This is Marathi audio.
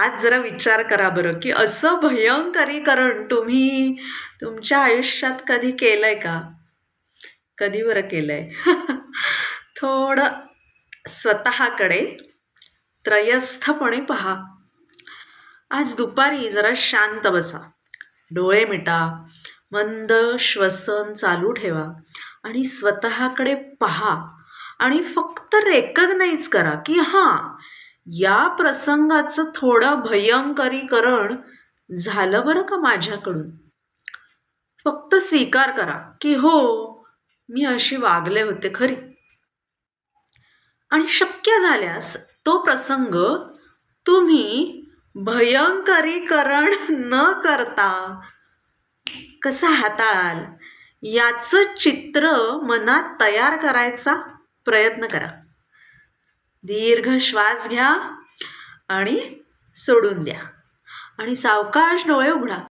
आज जरा विचार करा बरं की असं भयंकरीकरण तुम्ही तुमच्या आयुष्यात कधी केलं आहे का? कधी बरं केलं आहे थोडं स्वतःकडे त्रयस्थपणे पहा. आज दुपारी जरा शांत बसा. डोळे मिटा. मंद श्वसन चालू ठेवा. आणि स्वतःकडे पहा. आणि फक्त रेकग्नाईज करा की हां या प्रसंगाचं थोडं भयंकरीकरण झालं बरं का माझ्याकडून. फक्त स्वीकार करा की हो मी अशी वागले होते खरी. आणि शक्य झाल्यास तो प्रसंग तुम्ही भयंकरीकरण न करता कसा हाताळाल याचं चित्र मनात तयार करायचा प्रयत्न करा. दीर्घ श्वास घ्या आणि सोडून द्या. आणि सावकाश डोळे उघडा.